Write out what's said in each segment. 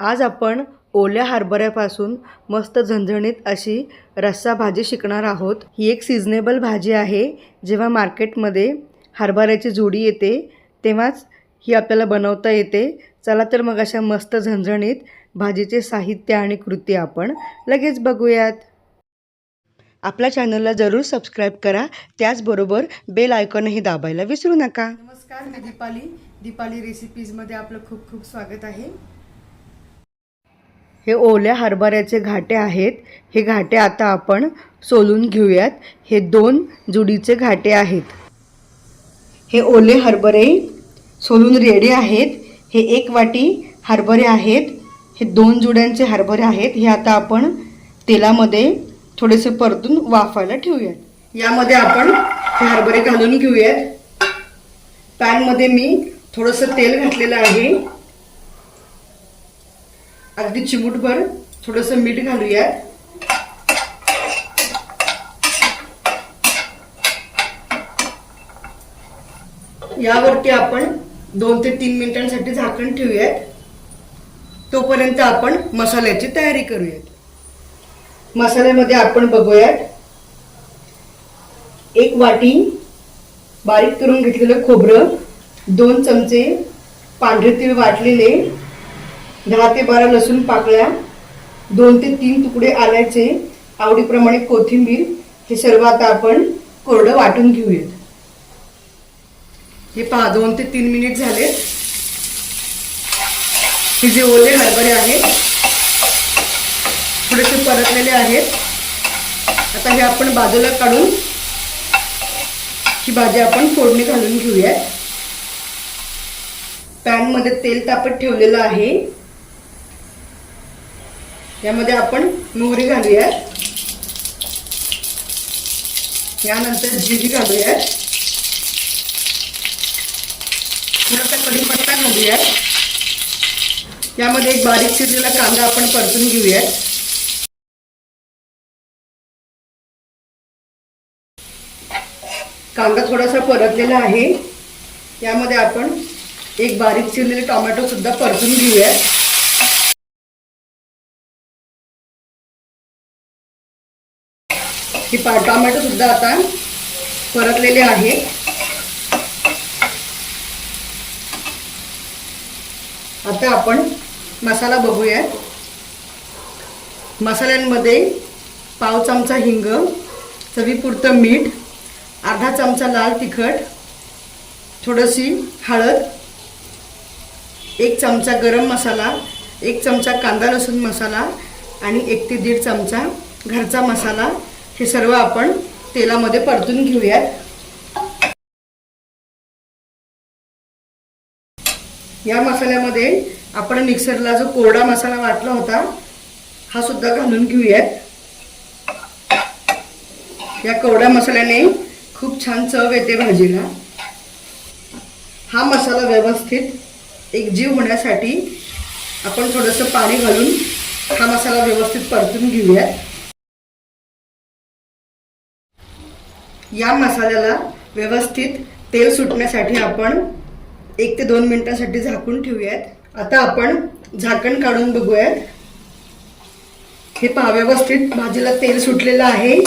आज आपण ओल्या हरभऱ्यापासून मस्त झणझणीत अशी रस्सा भाजी शिकणार आहोत. ही एक सिझनेबल भाजी आहे. जेव्हा मार्केटमध्ये हरभऱ्याची जोडी येते तेव्हाच ही आपल्याला बनवता येते. चला तर मग अशा मस्त झणझणीत भाजीचे साहित्य आणि कृती आपण लगेच बघूयात. आपल्या चॅनलला जरूर सबस्क्राईब करा. त्याचबरोबर बेल आयकॉनही दाबायला विसरू नका. नमस्कार मी दीपाली. दीपाली रेसिपीजमध्ये आपलं खूप खूप स्वागत आहे. हे ओल्या हरभऱ्याचे घाटे आहेत. हे घाटे आता आपण सोलून घेऊयात. हे दोन जुडीचे घाटे आहेत. हे ओले हरभरे सोलून रेडे आहेत. हे एक वाटी हरभरे आहेत. हे दोन जुड्यांचे हरभरे आहेत. हे आता आपण तेलामध्ये थोडेसे परतून वाफायला ठेवूयात. यामध्ये आपण हे हरभरे घालून घेऊयात. पॅनमध्ये मी थोडंसं तेल घातलेलं आहे. अगदी चिमूटभर थोडंसं मीठ घालूयात यावरती आपण दोन ते तीन मिनिटांसाठी झाकण ठेवूयात. तोपर्यंत आपण मसाल्याची तयारी करूयात. मसाल्यामध्ये आपण बघूयात एक वाटी बारीक करून घेतलेलं खोबरं दोन चमचे पांढरे तीळ वाटलेले दहा ते बारा लसूण पाकळ्या दोन ते तीन तुकडे आल्याचे आवडीप्रमाणे कोथिंबीर हे सर्व आता आपण कोरडं वाटून घेऊयात. हे पहा दोन ते तीन मिनिट झाले हे जे ओले हरभरे आहेत थोडेसे परतलेले आहेत. आता हे आपण बाजूला काढून ही भाजी आपण फोडणी घालून घेऊयात. पॅनमध्ये तेल तापत ठेवलेलं आहे. यामध्ये आपण मोहरी घालूयात. यानंतर जिरी घालूयात. थोडासा कढीपत्ता घालूया यामध्ये एक बारीक चिरलेला कांदा आपण परतून घेऊयात. कांदा थोडासा परतलेला आहे. यामध्ये आपण एक बारीक चिरलेले टोमॅटो सुद्धा परतून घेऊयात. ही पा टोमॅटो सुद्धा आता परतलेले आहे. आता आपण मसाला बघूयात. मसाल्यांमध्ये पाव चमचा हिंग चवीपुरतं मीठ अर्धा चमचा लाल तिखट थोडीशी हळद एक चमचा गरम मसाला एक चमचा कांदा लसूण मसाला आणि एक ते दीड चमचा घरचा मसाला हे सर्व आपण तेलामध्ये परतून घेऊयात. या मसाल्यामध्ये आपण मिक्सरला जो कोरडा मसाला वाटला होता हा सुद्धा घालून घेऊयात. या कोरड्या मसाल्याने खूप छान चव येते भाजीला. हा मसाला व्यवस्थित एकजीव होण्यासाठी आपण थोडंसं पाणी घालून हा मसाला व्यवस्थित परतून घेऊयात. या मसाल्याला व्यवस्थित तेल सुटण्यासाठी आपण एक ते दोन मिनिटांसाठी झाकून ठेवूयात. आता आपण झाकण काढून बघूयात. हे पहा व्यवस्थित भाजीला तेल सुटलेलं आहे.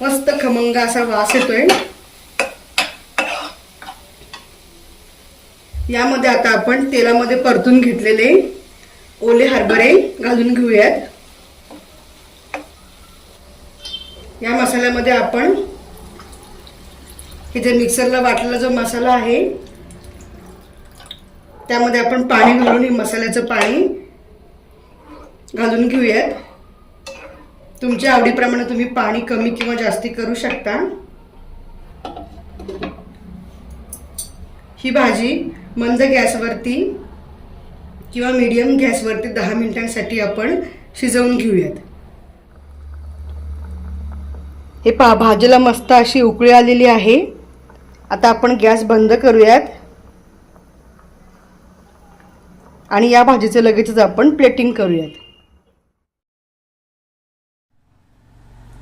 मस्त खमंग असा वास येतोय. यामध्ये आता आपण तेलामध्ये परतून घेतलेले ओले हरभरे घालून घेऊयात. या मसाल्यामध्ये आपण हे जे मिक्सरला वाटलेला जो मसाला आहे त्यामध्ये आपण पाणी घालून हे मसाल्याचं पाणी घालून घेऊयात. तुमच्या आवडीप्रमाणे तुम्ही पाणी कमी किंवा जास्ती करू शकता. ही भाजी मंद गॅसवरती किंवा मीडियम गॅसवरती दहा मिनिटांसाठी आपण शिजवून घेऊयात. हे पहा भाजीला मस्त अशी उकळी आलेली आहे. आता आपण गॅस बंद करूयात. आणि या भाजीचं लगेचच आपण प्लेटिंग करूयात.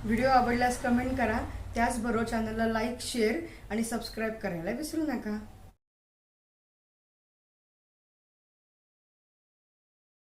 व्हिडिओ आवडल्यास कमेंट करा. त्याचबरोबर चॅनलला लाईक शेअर आणि सबस्क्राईब करायला विसरू नका.